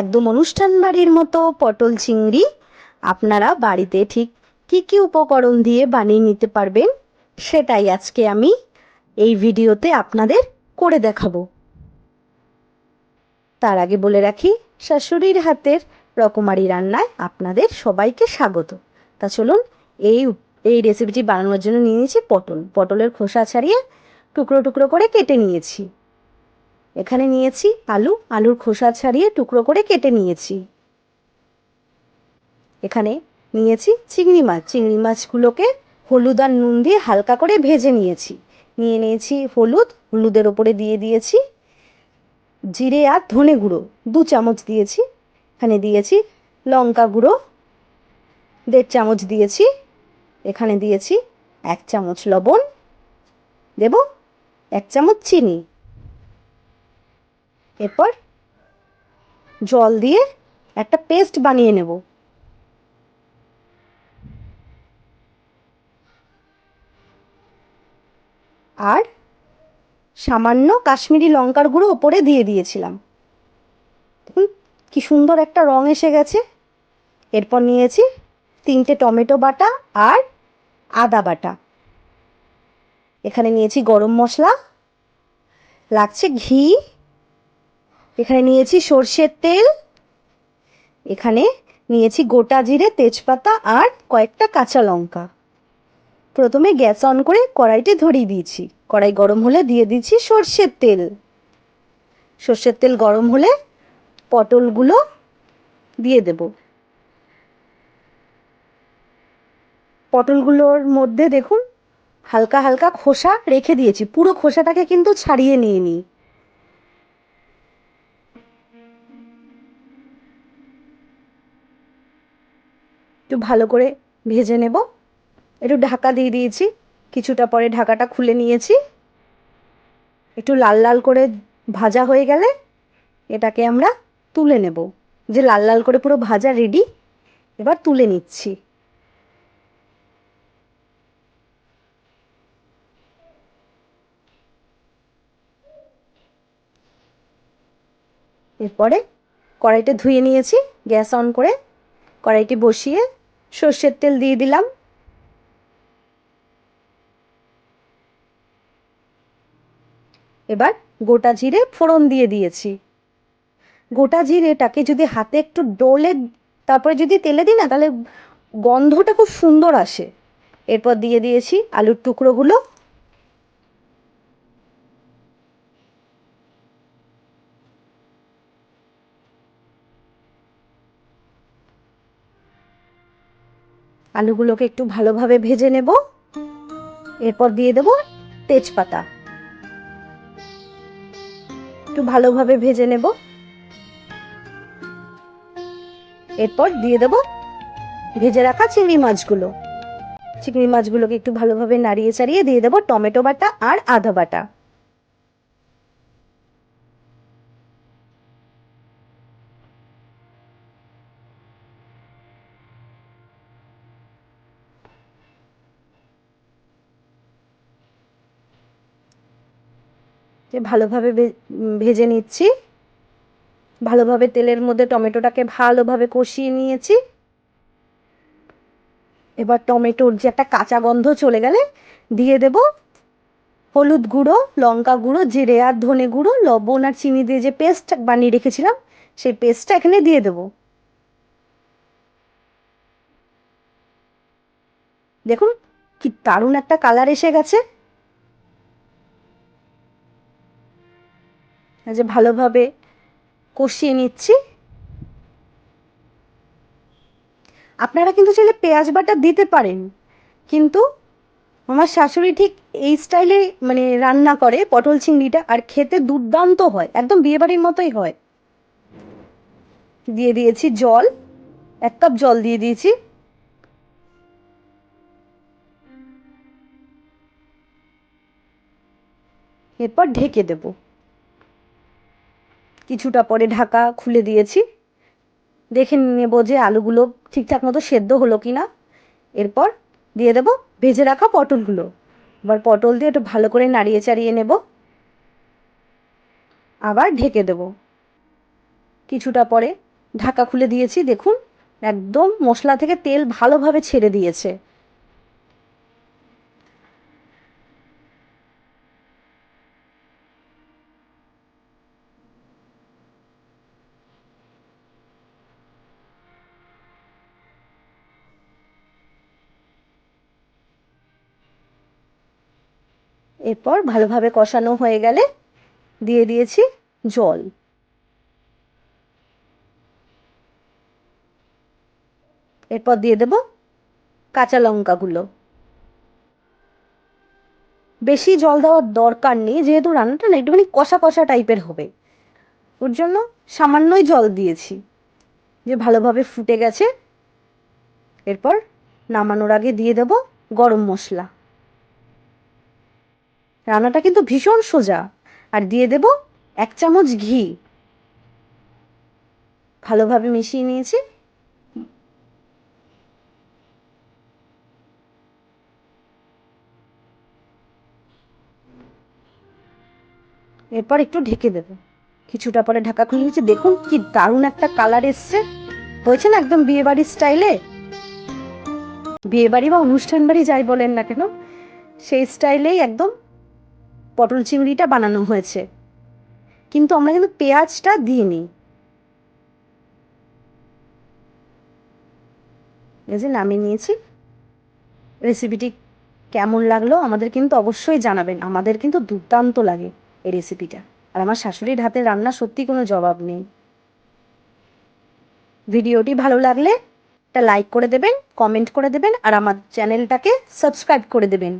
একদম অনুষ্ঠান বাড়ির মতো পটল চিংড়ি। আপনারা বাড়িতে ঠিক কী কী উপকরণ দিয়ে বানিয়ে নিতে পারবেন, সেটাই আজকে আমি এই ভিডিওতে আপনাদের করে দেখাবো। তার আগে বলে রাখি, শাশুড়ির হাতের রকমারি রান্নায় আপনাদের সবাইকে স্বাগত। তা চলুন, এই এই রেসিপিটি বানানোর জন্য নিয়ে নিয়েছি পটল। পটলের খোসা ছাড়িয়ে টুকরো টুকরো করে কেটে নিয়েছি। এখানে নিয়েছি আলু, আলুর খোসা ছাড়িয়ে টুকরো করে কেটে নিয়েছি। এখানে নিয়েছি চিংড়ি মাছ। চিংড়ি মাছগুলোকে হলুদ আর নুন দিয়ে হালকা করে ভেজে নিয়েছি। নিয়ে নিয়েছি হলুদ, হলুদের ওপরে দিয়ে দিয়েছি জিরে আর ধনে গুঁড়ো। দু চামচ দিয়েছি। এখানে দিয়েছি লঙ্কা গুঁড়ো। দেড় চামচ দিয়েছি। এখানে দিয়েছি এক চামচ লবণ। দেব এক চামচ চিনি। এরপর জল দিয়ে একটা পেস্ট বানিয়ে নেব। আর সামান্য কাশ্মীরি লঙ্কার গুঁড়ো ওপরে দিয়ে দিয়েছিলাম। দেখুন, কি সুন্দর একটা রং এসে গেছে। এরপর নিয়েছি তিনটে টমেটো বাটা আর আদা বাটা। এখানে নিয়েছি গরম মশলা। লাগছে ঘি এখানে নিয়েছি সর্ষের তেল, এখানে নিয়েছি গোটা জিরে, তেজপাতা আর কয়েকটা কাঁচা লঙ্কা। প্রথমে গ্যাস অন করে কড়াইটি ধরিয়ে দিয়েছি। কড়াই গরম হলে দিয়ে দিচ্ছি সর্ষের তেল। সর্ষের তেল গরম হলে পটলগুলো দিয়ে দেব। পটলগুলোর মধ্যে দেখুন, হালকা হালকা খোসা রেখে দিয়েছি। পুরো খোসাটাকে কিন্তু ছাড়িয়ে নিয়ে নিই একটু ভালো করে ভেজে নেব। একটু ঢাকা দিয়ে দিয়েছি। কিছুটা পরে ঢাকাটা খুলে নিয়েছি। একটু লাল লাল করে ভাজা হয়ে গেলে এটাকে আমরা তুলে নেব। যে লাল লাল করে পুরো ভাজা রেডি এবার তুলে নিচ্ছি। এরপরে কড়াইটা ধুয়ে নিয়েছি। গ্যাস অন করে কড়াইটি বসিয়ে সর্ষের তেল দিয়ে দিলাম। এবার গোটা জিরে ফোড়ন দিয়ে দিয়েছি। গোটা জিরেটাকে যদি হাতে একটু ডোলে, তারপরে যদি তেলে দিই না, তাহলে গন্ধটা খুব সুন্দর আসে। এরপর দিয়ে দিয়েছি আলুর টুকরোগুলো। আলুগুলোকে একটু ভালোভাবে ভেজে নেব। এরপর দিয়ে দেব তেজপাতা। একটু ভালোভাবে ভেজে নেব। এরপর দিয়ে দেব ভেজে রাখা চিংড়ি মাছগুলো। চিংড়ি মাছগুলোকে একটু ভালোভাবে নাড়িয়ে চাড়িয়ে দিয়ে দেবো টমেটো বাটা আর আদা বাটা। যে ভালোভাবে ভেজে নিচ্ছি। ভালোভাবে তেলের মধ্যে টমেটোটাকে ভালোভাবে কষিয়ে নিয়েছি। এবার টমেটোর যে একটা কাঁচা গন্ধ চলে গেলে দিয়ে দেব হলুদ গুঁড়ো, লঙ্কা গুঁড়ো, জিরে আর ধনে গুঁড়ো, লবণ আর চিনি দিয়ে যে পেস্ট বানিয়ে রেখেছিলাম, সেই পেস্টটা এখানে দিয়ে দেব। দেখুন কি দারুণ একটা কালার এসে গেছে। যে ভালোভাবে কষিয়ে নিচ্ছি। আপনারা কিন্তু চাইলে পেঁয়াজ বাটা দিতে পারেন, কিন্তু আমার শাশুড়ি ঠিক এই স্টাইলে মানে রান্না করে পটল চিংড়িটা, আর খেতে দুর্দান্ত হয়, একদম বিয়েবাড়ির মতোই হয়। দিয়ে দিয়েছি জল, এক কাপ জল দিয়ে দিয়েছি। এরপর ঢেকে দেবো। কিছুটা পরে ঢাকা খুলে দিয়েছি। দেখে নেব যে আলুগুলো ঠিকঠাক মতো সেদ্ধ হলো কি না এরপর দিয়ে দেব ভেজে রাখা পটলগুলো। এবার পটল দিয়ে একটু ভালো করে নাড়িয়ে চাড়িয়ে নেব। আবার ঢেকে দেব। কিছুটা পরে ঢাকা খুলে দিয়েছি, দেখুন। একদম মশলা থেকে তেল ভালোভাবে ছেড়ে দিয়েছে। এরপর ভালোভাবে কষানো হয়ে গেলে দিয়ে দিয়েছি জল। এরপর দিয়ে দেব কাঁচা লঙ্কাগুলো। বেশি জল দেওয়ার দরকার নেই, যেহেতু রান্নাটা না একটুখানি কষা কষা টাইপের হবে। ওর জন্য সামান্যই জল দিয়েছি, যে ভালোভাবে ফুটে গেছে। এরপর নামানোর আগে দিয়ে দেব গরম মশলা। রান্নাটা কিন্তু ভীষণ সোজা। আর দিয়ে দেব এক চামচ ঘি। ভালোভাবে মিশিয়ে নিয়েছি। এরপর একটু ঢেকে দেবো। কিছুটা পরে ঢাকা খুলে নিয়েছি দেখুন কি দারুণ একটা কালার এসছে। হয়েছে না একদম বিয়ে বাড়ির স্টাইলে? বিয়ে বাড়ি বা অনুষ্ঠান বাড়ি যাই বলেন না কেন, সেই স্টাইলেই একদম পটল চিংড়িটা বানানো হয়েছে। কিন্তু আমরা কিন্তু পেঁয়াজটা দিইনি। এই যে নামিয়ে নিয়েছি। রেসিপিটি কেমন লাগল আমাদের কিন্তু অবশ্যই জানাবেন। আমাদের কিন্তু দুর্দান্ত লাগে এই রেসিপিটা আর আমার শাশুড়ির হাতের রান্না সত্যি কোনো জবাব নেই। ভিডিওটি ভালো লাগলে একটা লাইক করে দেবেন কমেন্ট করে দেবেন, আর আমার চ্যানেলটাকে সাবস্ক্রাইব করে দেবেন।